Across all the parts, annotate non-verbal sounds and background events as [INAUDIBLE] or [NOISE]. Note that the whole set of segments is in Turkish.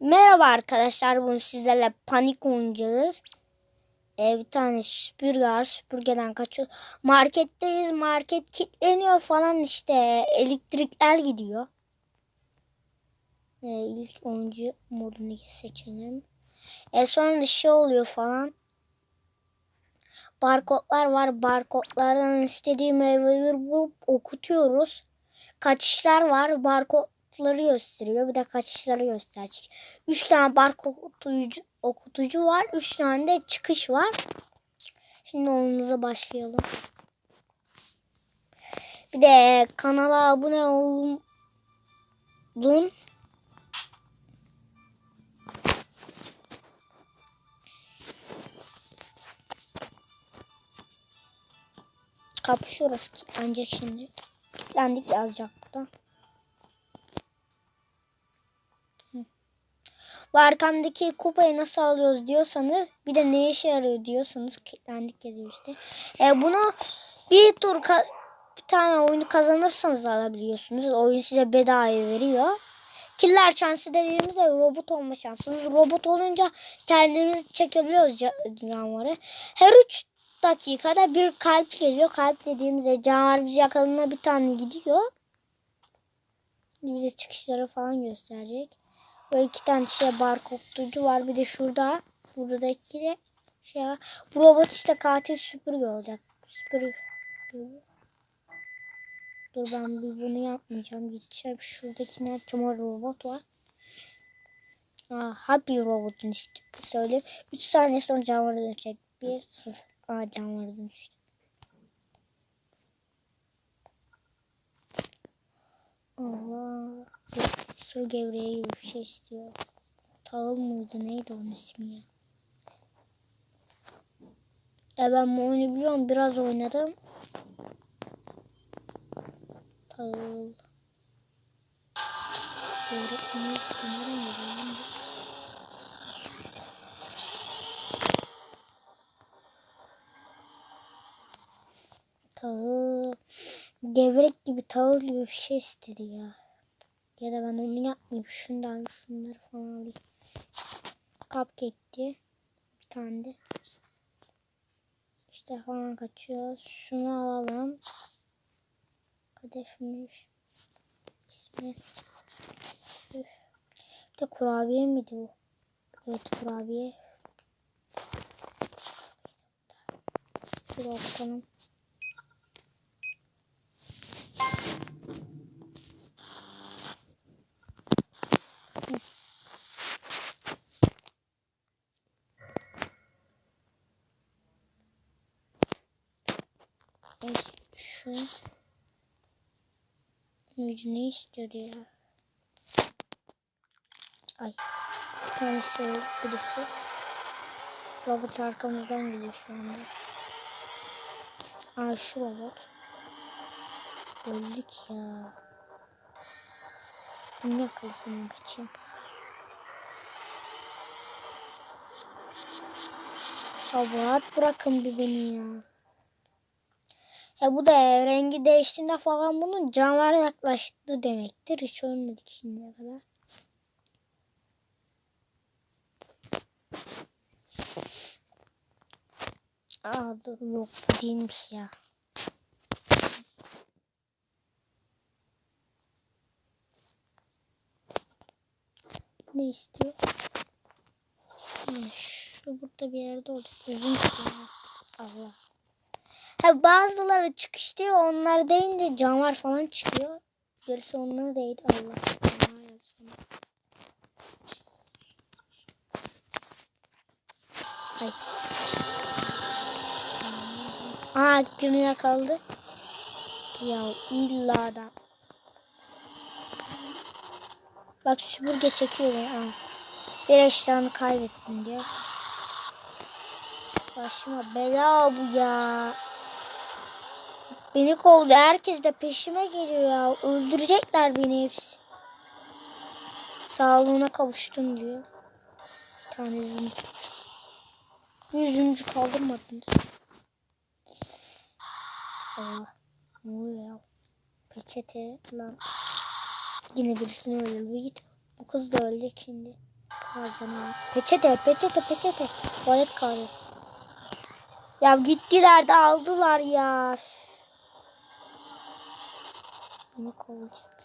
Merhaba arkadaşlar. Bugün sizlerle panik oynayacağız. Ee, bir tane süpürge var. Süpürgeden kaçıyor. Marketteyiz. Market kilitleniyor falan işte. Elektrikler gidiyor. Ee, ilk oyuncu modunu seçelim. E sonra da şey oluyor falan. Barkodlar var. Barkodlardan istediğim meyveleri bulup okutuyoruz. Kaçışlar var. Barkodları gösteriyor. Bir de kaçışları gösterecek. Üç tane barkod okutucu, okutucu var. Üç tane de çıkış var. Şimdi oyunumuza başlayalım. Bir de kanala abone olun. Kapışıyoruz ancak şimdi. Kilitlendik yazacak burada. Bu arkamdaki kupayı nasıl alıyoruz diyorsanız bir de ne işe yarıyor diyorsanız kilitlendik yazıyor işte. E, bunu bir tur bir tane oyunu kazanırsanız alabiliyorsunuz. Oyun size bedava veriyor. Killer şansı dediğimizde robot olma şansınız. Robot olunca kendimizi çekebiliyoruz ca- canavarı. Her üç dakikada bir kalp geliyor. Kalp dediğimizde canavar bizi yakaladığında bir tane gidiyor. Bize çıkışları falan gösterecek. Böyle iki tane şey barkodlucu var. Bir de şurada. Buradaki de şey var. Bu robot işte katil süpürge olacak. Süpürge. Dur ben bir bunu yapmayacağım. Gideceğim. Şuradakini yapacağım. Orada robot var. Aa, happy robotun işte söyleyeyim. 3 saniye sonra canavara dönecek. 1 0. Aa canavara dönüştü. Allah. Sır gevreği gibi bir şey istiyor. Tağıl mıydı? Neydi onun ismi ya? E ben bu oyunu biliyorum. Biraz oynadım. Tağıl. Gevrek mi? Nereden geliyor lan bu? Tağıl. Gevrek gibi tağıl gibi bir şey istedi ya. Ya da ben onu yapmayayım. Şundan şunları falan alayım. Cupcake'ti. Bir tane de. İşte falan kaçıyoruz. Şunu alalım. Kadefmiş. İsmi. Üf. De kurabiye miydi bu? Evet kurabiye. Bir bakalım. Neyse Gücü ne istiyor ya? Ay. Bir tanesi birisi. Robot arkamızdan geliyor şu anda. Aa şu robot. Öldük ya. Ne yakalasamam kaçayım. Rahat bırakın bir beni ya. Ya bu da rengi değiştiğinde falan bunun canavar yaklaştı demektir. Hiç ölmedik şimdiye kadar. Aa dur yok değilmiş ya. Ne istiyor? Şu burada bir yerde olacak. Uzun. Allah. Ha, bazıları çıkış diyor. Onlar deyince canavar falan çıkıyor. Gerisi onlara değdi. Allah. Ay. Aa günü yakaladı. Ya illa da. Bak süpürge çekiyor. Aa. Bir eşyanı kaybettim diyor. Başıma bela bu ya. Beni kovdu. Herkes de peşime geliyor ya. Öldürecekler beni hepsi. Sağlığına kavuştun diyor. Bir tane yüzüncü. Yüzüncü kaldırmadınız. Allah. Ne oluyor ya? Peçete lan. Yine birisini öldürdü. Git. Bu kız da ölecek şimdi. Harcama. Peçete, peçete, peçete. Tuvalet kağıdı. Ya gittiler de aldılar ya. Beni kovacak.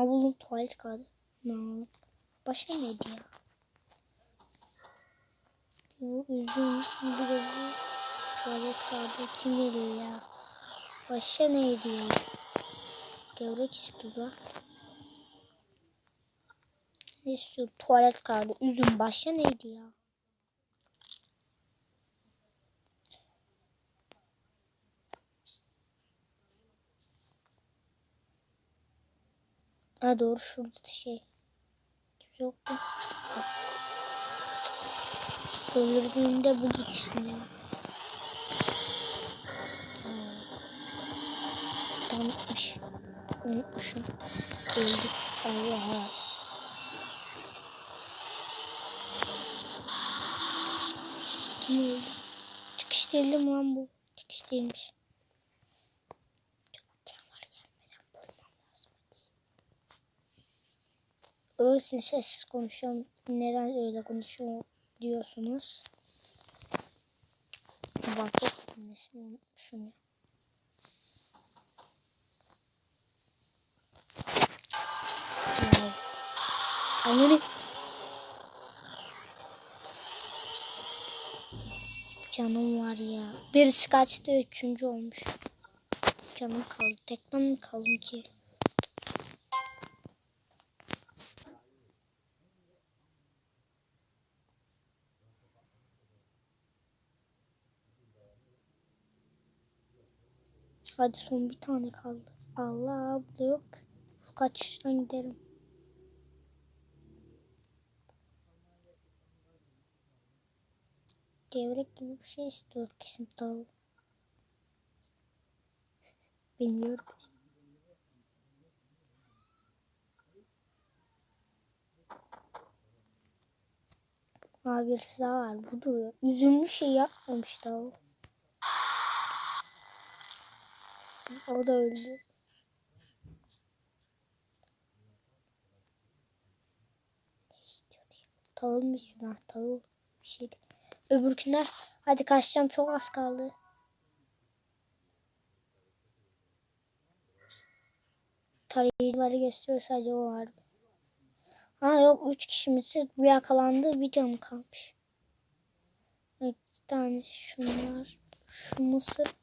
Aa buldum tuvalet kağıdı. Ne? Başka neydi ya? Bu üzüm bir de bu tuvalet kağıdı kim veriyor ya? Başka neydi ya? Gevrek istiyor. Ne istiyor? Tuvalet kağıdı. Üzüm başka neydi ya? Ha doğru şurada da şey. Kimse yoktu. Öldürdüğünde bu gitsin ya. Ha. Unutmuş. Unutmuşum. Öldük. Allah'a. Kim öldü? Çıkış değildi lan bu? Çıkış değilmiş. Canavar gelmeden bulmam lazım. Ölsün sessiz konuşuyorum. Neden öyle konuşuyor diyorsunuz. Bak yok. Nesini unutmuşum. Ananı. Canım var ya. Birisi kaçtı. Üçüncü olmuş. Canım kaldı. Tek ben mi kaldım ki? Hadi son bir tane kaldı. Allah bu da yok. Kaçıştan giderim. Gevrek gibi bir şey istiyor kesin tavuk. [LAUGHS] Bilmiyorum. Aa birisi daha var. Bu duruyor. Üzümlü şey yapmamış tavuk. O da öldü. Mu istiyor? Ha, Tavuk bir şeydi. Öbürküler. Hadi kaçacağım çok az kaldı. Tarayıcıları gösteriyor sadece o vardı. Ha yok üç kişimiz bu yakalandı bir canı kalmış. Bir tanesi şunlar. Şu mısır.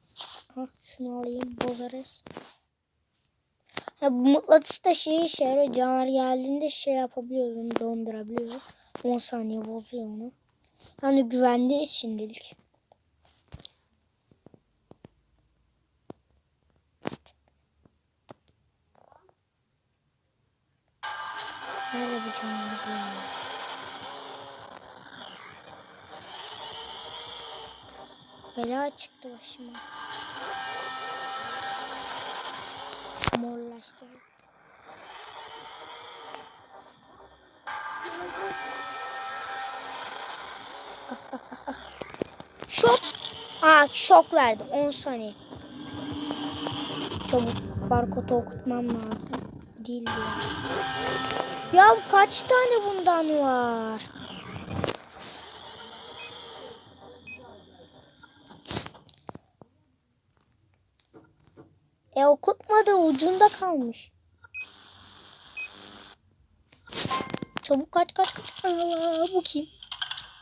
Ha şunu alayım bozarız. Ha, bu mıknatıs da şey işe yarıyor. Canavar geldiğinde şey yapabiliyoruz onu dondurabiliyor. 10 saniye bozuyor onu. Hani güvendeyiz şimdilik. Nerede bu canavar ya? Bela çıktı başıma. Bu. Şok. Aa şok verdi 10 saniye. Çabuk barkodu okutmam lazım. Değildi ya. Ya kaç tane bundan var? E okutmadı ucunda kalmış. Çabuk kaç kaç kaç. Allah bu kim?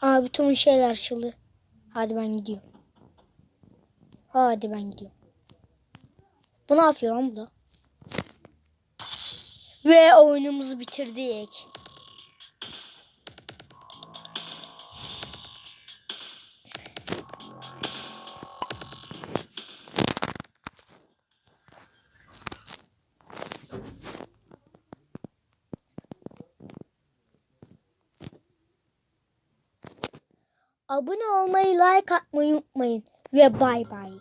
Aa bütün şeyler açıldı. Hadi ben gidiyorum. Hadi ben gidiyorum. Bu ne yapıyor lan bu da? Ve oyunumuzu bitirdik. Abone olmayı, like atmayı unutmayın. Ve bay bay.